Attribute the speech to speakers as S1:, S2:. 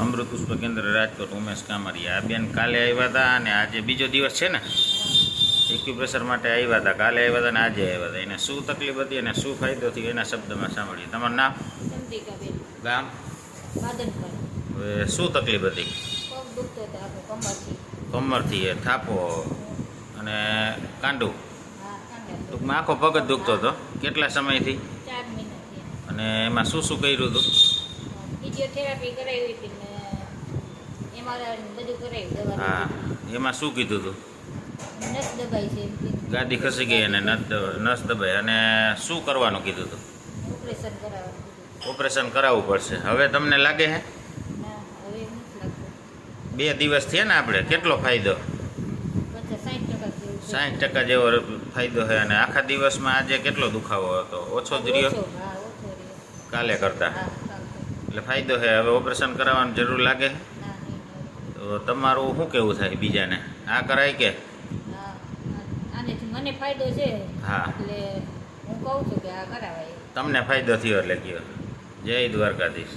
S1: અમૃત પુષ્પ કેન્દ્ર રાજકોટ ઉમેશ કામરિયા. આ બેન કાલે આવ્યા હતા અને આજે બીજો દિવસ છે ને. એક્યુપ્રેશર માટે આવ્યા હતા. કાલે આવ્યા હતા અને આજે આવ્યા હતા. એને શું તકલીફ હતી અને શું ફાયદો થયો એના શબ્દમાં સાંભળીએ. તમારું નામ? ગામ? હવે શું તકલીફ હતી?
S2: કમરથી.
S1: એ થાપો. અને કાંડું? ટૂંકમાં આખો પગ દુખતો હતો. કેટલા સમયથી? અને એમાં શું શું કર્યું હતું?
S2: ફિઝિયોથેરાપી કરાવી હતી એમાં બધું કરાવ્યું દવા
S1: હા એમાં શું કીધું હતું
S2: નસ દબાઈ છે
S1: ગાદી ખસી ગઈ અને નસ દબ- દબાઈ. અને શું કરવાનું કીધું હતું
S2: ઓપરેશન કરાવવાનું
S1: ઓપરેશન કરાવવું પડશે. હવે તમને લાગે
S2: લાગતું.
S1: બે દિવસ થયા ને આપણે. કેટલો ફાયદો?
S2: સાઠ ટકા જેવું
S1: ફાયદો છે અને આખા દિવસમાં આજે કેટલો દુખાવો હતો? ઓછો જ રહ્યો?
S2: હા
S1: કાલે કરતા.
S2: હા.
S1: એટલે ફાયદો છે. હવે ઓપરેશન કરાવવાની જરૂર લાગે તો તમારું શું કેવું થાય બીજાને? આ કરાય કે?
S2: મને ફાયદો છે.
S1: હા.
S2: એટલે હું કહું છું કે આ કરાવાય.
S1: તમને ફાયદો થયો એટલે કયો. જય દ્વારકાધીશ.